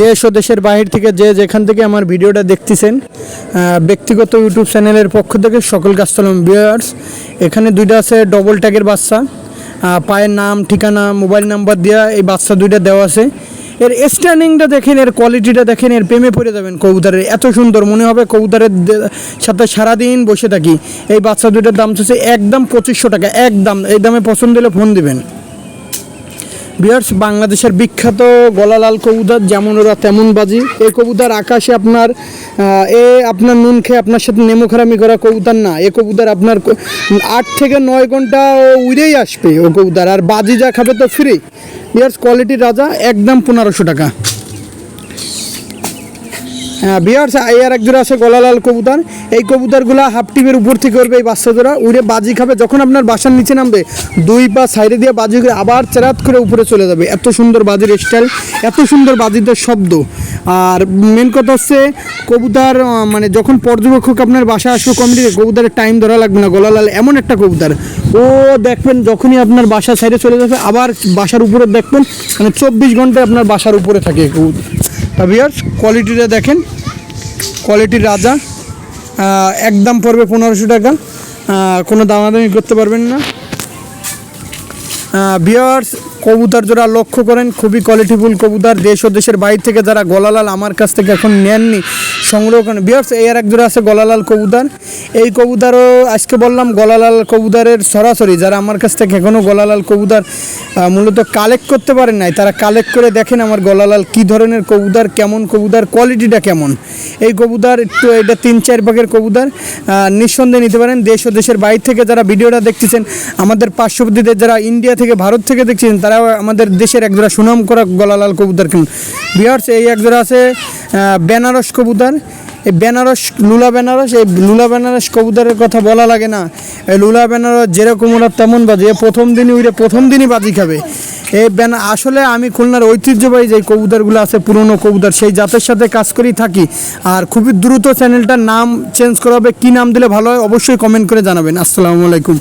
দেশ ও দেশের বাহির থেকে যে যেখান থেকে আমার ভিডিওটা দেখতেছেন ব্যক্তিগত ইউটিউব চ্যানেলের পক্ষ থেকে সকল কাস্তলম ভিউয়ার্স এখানে দুইটা আছে ডবল ট্যাগের বাচ্চা পায়ের নাম, ঠিকানা মোবাইল নাম্বার দেওয়া এই বাচ্চা দুইটা দেওয়া আছে। এর স্ট্যান্ডিংটা দেখেন, এর কোয়ালিটিটা দেখেন, এর প্রেমে পড়ে যাবেন কবুতরের। এত সুন্দর, মনে হবে কবুতরের সাথে সারাদিন বসে থাকি। এই বাচ্চা দুইটার দাম হচ্ছে একদম পঁচিশশো টাকা, একদম। এই দামে পছন্দ হলে ফোন দিবেন। বিয়ার্স বাংলাদেশের বিখ্যাত গলালাল কবুতর, যেমন ওরা তেমন বাজি। এই কবুতর আকাশে আপনার এ আপনার নুন খেয়ে আপনার সাথে নেমোখারামি করা কবুতর না। এ কবুতর আপনার আট থেকে নয় ঘণ্টা উড়েই আসবে ও কবুতর। আর বাজি যা খাবে তো ফ্রি বিয়ার্স কোয়ালিটি রাজা, একদম পনেরোশো টাকা। বিয়ার্স আর এক জোড়া আছে গলালাল কবুতর। এই কবুতরগুলো হাফ টিপের উপর থেকে করবে এই বাচ্চা জোড়া। উড়ে বাজি খাবে, যখন আপনার বাসার নিচে নামবে, দুই পা সাইডে দিয়ে বাজি করে আবার চেরাত করে উপরে চলে যাবে। এত সুন্দর বাজির স্টাইল এত সুন্দর বাজিদের শব্দ। আর মেন কথা হচ্ছে, কবুতর মানে যখন পর্যবেক্ষক আপনার বাসায় আসবে কমিটিতে কবুতরের টাইম ধরা লাগবে না। গলালাল এমন একটা কবুতর। ও দেখবেন, যখনই আপনার বাসা সাইডে চলে যাবে, আবার বাসার উপরে দেখবেন মানে চব্বিশ ঘন্টায় আপনার বাসার উপরে থাকে কবুতর। তা বিয়ার্স কোয়ালিটিটা দেখেন। কোয়ালিটি রাজা। একদম পড়বে পনেরোশো টাকা। কোনো দামাদামি করতে পারবেন না। বিয়ার্স কবুতর যারা লক্ষ্য করেন, খুবই কোয়ালিটিফুল কবুতর। দেশ ও দেশের বাইরে থেকে যারা গলালাল আমার কাছ থেকে এখন নেননি সংগ্রহ করেন। বিয়ার্স এই আর এক জোড়া আছে গলালাল কবুতর। এই কবুতরও আজকে বললাম গলালাল কবুতরের সরাসরি। যারা আমার কাছ থেকে এখনও গলালাল কবুতর মূলত কালেক্ট করতে পারেন নাই, তারা কালেক্ট করে দেখেন আমার গলালাল কি ধরনের কবুতর, কেমন কবুতর কোয়ালিটিটা কেমন। এই কবুতর একটু, এটা তিন চার ভাগের কবুতর নিঃসন্দেহে নিতে পারেন। দেশ ও দেশের বাইরে থেকে যারা ভিডিওটা দেখতেছেন, আমাদের পার্শ্ববর্তীদের যারা ইন্ডিয়া থেকে, ভারত থেকে দেখছেন তারাও আমাদের দেশের একজোড়া সুনাম করা গলালাল কবুতর কিনুন। বিহার্স এই একজোড়া আছে বেনারস কবুতর। এই বেনারস, লুলা বেনারস, এই লুলা বেনারস কবুতরের কথা বলা লাগে না। এই লুলা বেনারস যেরকম ওরা তেমন বাজি প্রথম দিনই উইরে প্রথম দিনই বাজি খাবে। এই বেনা, আসলে আমি খুলনার ঐতিহ্যবাহী যে কবুতরগুলো আছে, পুরনো কবুতর, সেই জাতের সাথে কাজ করেই থাকি। আর খুবই দ্রুত চ্যানেলটার নাম চেঞ্জ করা হবে, কী নাম দিলে ভালো হয় অবশ্যই কমেন্ট করে জানাবেন। আসসালামু আলাইকুম।